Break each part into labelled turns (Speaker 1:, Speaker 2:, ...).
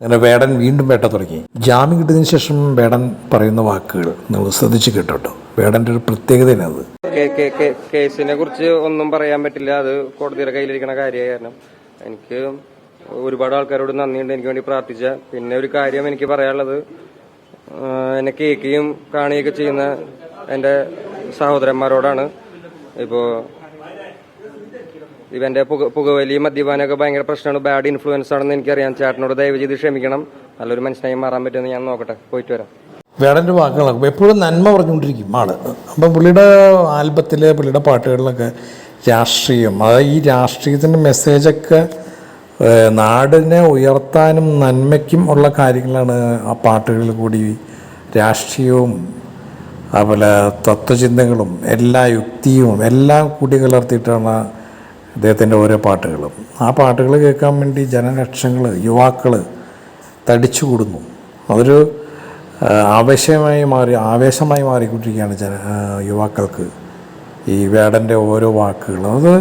Speaker 1: അങ്ങനെ വേടൻ വീണ്ടും വേട്ട തുടങ്ങി. ജാമ്യം കിട്ടിയതിന് ശേഷം വേടൻ പറയുന്ന വാക്കുകൾ നിങ്ങൾ ശ്രദ്ധിച്ച് കേട്ടോട്ടോ. വേടന്റെ ഒരു പ്രത്യേകതയാണ് അത്
Speaker 2: കേ- കേ- കേ- കേസിനെ കുറിച്ച് ഒന്നും പറയാൻ പറ്റില്ല. അത് കോടതിയുടെ കയ്യിലിരിക്കുന്ന കാര്യമായ കാരണം എനിക്ക് ഒരുപാട് ആൾക്കാരോട് നന്ദിയുണ്ട്. എനിക്ക് വേണ്ടി പ്രാർത്ഥിച്ച പിന്നെ ഒരു കാര്യം എനിക്ക് പറയാനുള്ളത് എന്നെ കേൾക്കുകയും കാണുകയൊക്കെ ചെയ്യുന്ന എന്റെ സഹോദരന്മാരോടാണ്. ഇപ്പോ ഇവന്റെ പുക പുകവലി മദ്യപാനമൊക്കെ ഭയങ്കര പ്രശ്നമാണ്. ബാഡ് ഇൻഫ്ലുവൻസ് ആണെന്ന് എനിക്കറിയാം. ചേട്ടനോട് ദയവ് ചെയ്ത് ക്ഷമിക്കണം. നല്ലൊരു മനുഷ്യനായി മാറാൻ പറ്റുമെന്ന് ഞാൻ നോക്കട്ടെ. പോയിട്ട് വരാം.
Speaker 1: വേടന്റെ വാക്കുകളൊക്കെ എപ്പോഴും നന്മ പറഞ്ഞുകൊണ്ടിരിക്കും ആൾ. അപ്പം പുള്ളിയുടെ ആൽബത്തിൽ പുള്ളിയുടെ പാട്ടുകളിലൊക്കെ രാഷ്ട്രീയം അതായത് ഈ രാഷ്ട്രീയത്തിന്റെ മെസ്സേജൊക്കെ ഒക്കെ നാടിനെ ഉയർത്താനും നന്മയ്ക്കും ഉള്ള കാര്യങ്ങളാണ് ആ പാട്ടുകളിൽ കൂടി രാഷ്ട്രീയവും അതുപോലെ തത്വചിന്തകളും എല്ലാ യുക്തിയും എല്ലാം കൂടി കലർത്തിയിട്ടാണ് അദ്ദേഹത്തിന്റെ ഓരോ പാട്ടുകളും. ആ പാട്ടുകൾ കേൾക്കാൻ വേണ്ടി ജനലക്ഷങ്ങൾ യുവാക്കൾ തടിച്ചു കൂടുന്നു അതൊരു ആവേശമായി മാറി ആവേശമായി മാറിക്കൊണ്ടിരിക്കുകയാണ് ജന യുവാക്കൾക്ക് ഈ വേടന്റെ ഓരോ വാക്കുകളും അത്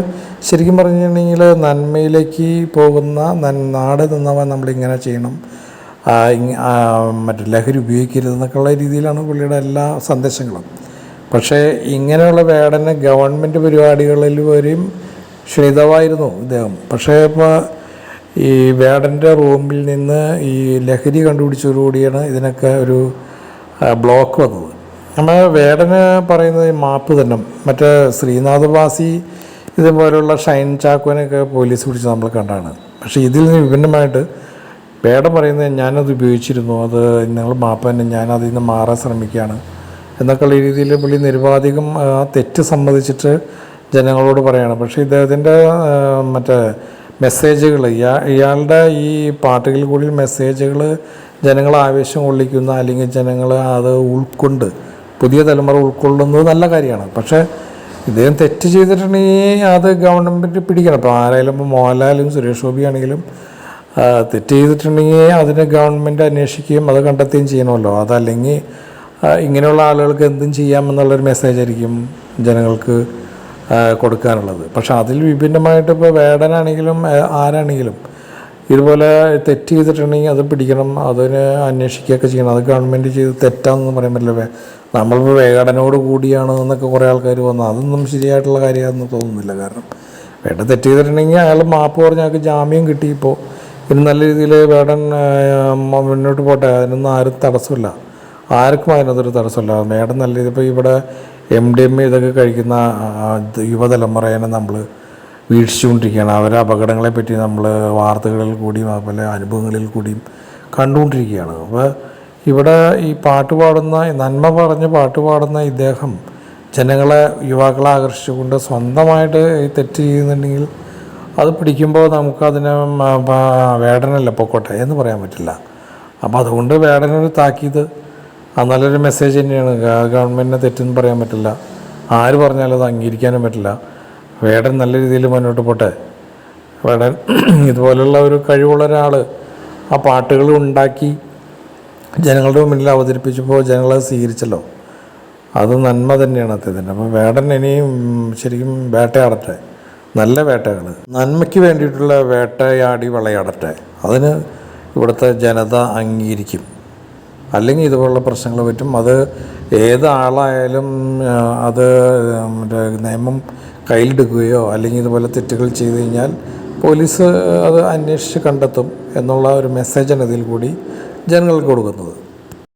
Speaker 1: ശരിക്കും പറഞ്ഞിട്ടുണ്ടെങ്കിൽ നന്മയിലേക്ക് പോകുന്ന നാട് നിന്നവൻ നമ്മളിങ്ങനെ ചെയ്യണം. മറ്റേ ലഹരി ഉപയോഗിക്കരുത് എന്നൊക്കെയുള്ള രീതിയിലാണ് പുള്ളിയുടെ എല്ലാ സന്ദേശങ്ങളും. പക്ഷേ ഇങ്ങനെയുള്ള വേടനെ ഗവൺമെന്റ് പരിപാടികളിൽ വരെയും ക്ഷണിതമായിരുന്നു ഇദ്ദേഹം. പക്ഷേ ഇപ്പോൾ ഈ വേടന്റെ റൂമിൽ നിന്ന് ഈ ലഹരി കണ്ടുപിടിച്ചതോടുകൂടിയാണ് ഇതിനൊക്കെ ഒരു ബ്ലോക്ക് വന്നത്. നമ്മൾ വേടന് പറയുന്നത് മാപ്പ് തന്നെ. മറ്റേ ശ്രീനാഥ് വാസി ഇതുപോലുള്ള ഷൈൻ ചാക്കോനൊക്കെ പോലീസ് പിടിച്ച് നമ്മൾ കണ്ടാണ്. പക്ഷേ ഇതിൽ നിന്ന് വിഭിന്നമായിട്ട് വേടം പറയുന്നത് ഞാനത് ഉപയോഗിച്ചിരുന്നു. അത് നിങ്ങൾ മാപ്പ് തന്നെ ഞാൻ നിന്ന് മാറാൻ ശ്രമിക്കുകയാണ്. എന്നൊക്കെയുള്ള രീതിയിൽ പുള്ളി നിരുപാധികം ആ തെറ്റ് സമ്മതിച്ചിട്ട് ജനങ്ങളോട് പറയാണ്. പക്ഷേ ഇദ്ദേഹത്തിന്റെ മറ്റേ മെസ്സേജുകൾ ഇയാ ഇയാളുടെ ഈ പാട്ടുകളിൽ കൂടി മെസ്സേജുകൾ ജനങ്ങൾ ആവേശം കൊള്ളിക്കുന്ന അല്ലെങ്കിൽ ജനങ്ങൾ അത് ഉൾക്കൊണ്ട് പുതിയ തലമുറ ഉൾക്കൊള്ളുന്നത് നല്ല കാര്യമാണ്. പക്ഷേ ഇദ്ദേഹം തെറ്റ് ചെയ്തിട്ടുണ്ടെങ്കിൽ അത് ഗവൺമെന്റ് പിടിക്കണം. ഇപ്പോൾ ആരായാലും ഇപ്പോൾ മോഹൻലാലും സുരേഷ് ഗോപി ആണെങ്കിലും തെറ്റ് ചെയ്തിട്ടുണ്ടെങ്കിൽ അതിന് ഗവൺമെന്റ് അന്വേഷിക്കുകയും അത് കണ്ടെത്തുകയും ചെയ്യണമല്ലോ. അതല്ലെങ്കിൽ ഇങ്ങനെയുള്ള ആളുകൾക്ക് എന്തും ചെയ്യാമെന്നുള്ളൊരു മെസ്സേജ് ആയിരിക്കും ജനങ്ങൾക്ക് കൊടുക്കാനുള്ളത്. പക്ഷെ അതിൽ വിഭിന്നമായിട്ട് ഇപ്പോൾ വേടനാണെങ്കിലും ആരാണെങ്കിലും ഇതുപോലെ തെറ്റ് ചെയ്തിട്ടുണ്ടെങ്കിൽ അത് പിടിക്കണം അതിന് അന്വേഷിക്കുകയൊക്കെ ചെയ്യണം. അത് ഗവൺമെന്റ് ചെയ്ത് തെറ്റാണെന്ന് പറയാൻ പറ്റില്ല. നമ്മളിപ്പോൾ വേടനോട് കൂടിയാണ് എന്നൊക്കെ കുറേ ആൾക്കാർ വന്നു. അതൊന്നും ശരിയായിട്ടുള്ള കാര്യമാണെന്ന് തോന്നുന്നില്ല. കാരണം വേട തെറ്റ് ചെയ്തിട്ടുണ്ടെങ്കിൽ അയാൾ മാപ്പ് പറഞ്ഞ് അയാൾക്ക് ജാമ്യം കിട്ടി ഇപ്പോൾ. ഇനി നല്ല രീതിയിൽ വേടൻ മുന്നോട്ട് പോട്ടെ. അതിനൊന്നും ആരും തടസ്സമില്ല. ആർക്കും അതിനകത്തൊരു തടസ്സമില്ല. വേടൻ നല്ല രീതിയിൽ ഇപ്പോൾ ഇവിടെ എം ഡി എം ഇതൊക്കെ കഴിക്കുന്ന യുവതലമുറയെ നമ്മൾ വീക്ഷിച്ചുകൊണ്ടിരിക്കുകയാണ് അവരെ അപകടങ്ങളെ പറ്റി നമ്മൾ വാർത്തകളിൽ കൂടിയും അതുപോലെ അനുഭവങ്ങളിൽ കൂടിയും കണ്ടുകൊണ്ടിരിക്കുകയാണ്. അപ്പോൾ ഇവിടെ ഈ പാട്ട് പാടുന്ന നന്മ പറഞ്ഞ് പാട്ട് പാടുന്ന ഇദ്ദേഹം ജനങ്ങളെ യുവാക്കളെ ആകർഷിച്ചുകൊണ്ട് സ്വന്തമായിട്ട് ഈ തെറ്റ് ചെയ്യുന്നുണ്ടെങ്കിൽ അത് പിടിക്കുമ്പോൾ നമുക്കതിനെ വേടനല്ല പൊക്കോട്ടെ എന്ന് പറയാൻ പറ്റില്ല. അപ്പോൾ അതുകൊണ്ട് വേടനൊരു താക്കീത് അത് നല്ലൊരു മെസ്സേജ് തന്നെയാണ്. ഗവൺമെന്റിനെ തെറ്റെന്ന് പറയാൻ പറ്റില്ല. ആര് പറഞ്ഞാലും അത് അംഗീകരിക്കാനും പറ്റില്ല. വേടൻ നല്ല രീതിയിൽ മുന്നോട്ട് പോട്ടെ. വേടൻ ഇതുപോലെയുള്ള ഒരു കഴിവുള്ള ഒരാൾ ആ പാട്ടുകൾ ഉണ്ടാക്കി ജനങ്ങളുടെ മുന്നിൽ അവതരിപ്പിച്ചപ്പോൾ ജനങ്ങളത് സ്വീകരിച്ചല്ലോ. അത് നന്മ തന്നെയാണ് അദ്ദേഹത്തിന്റെ അപ്പോൾ വേടൻ ഇനിയും ശരിക്കും വേട്ടയാടട്ടെ. നല്ല വേട്ടകൾ നന്മയ്ക്ക് വേണ്ടിയിട്ടുള്ള വേട്ടയാടി വിളയാടട്ടെ. അതിന് ഇവിടുത്തെ ജനത അംഗീകരിക്കും. അല്ലെങ്കിൽ ഇതുപോലുള്ള പ്രശ്നങ്ങൾ പറ്റും. അത് ഏതാളായാലും അത് മറ്റേ നിയമം കയ്യിലെടുക്കുകയോ അല്ലെങ്കിൽ ഇതുപോലെ തെറ്റുകൾ ചെയ്തു കഴിഞ്ഞാൽ പോലീസ് അത് അന്വേഷിച്ച് കണ്ടെത്തും എന്നുള്ള ഒരു മെസ്സേജാണ് ഇതിൽ കൂടി ജനങ്ങൾക്ക് കൊടുക്കുന്നത്.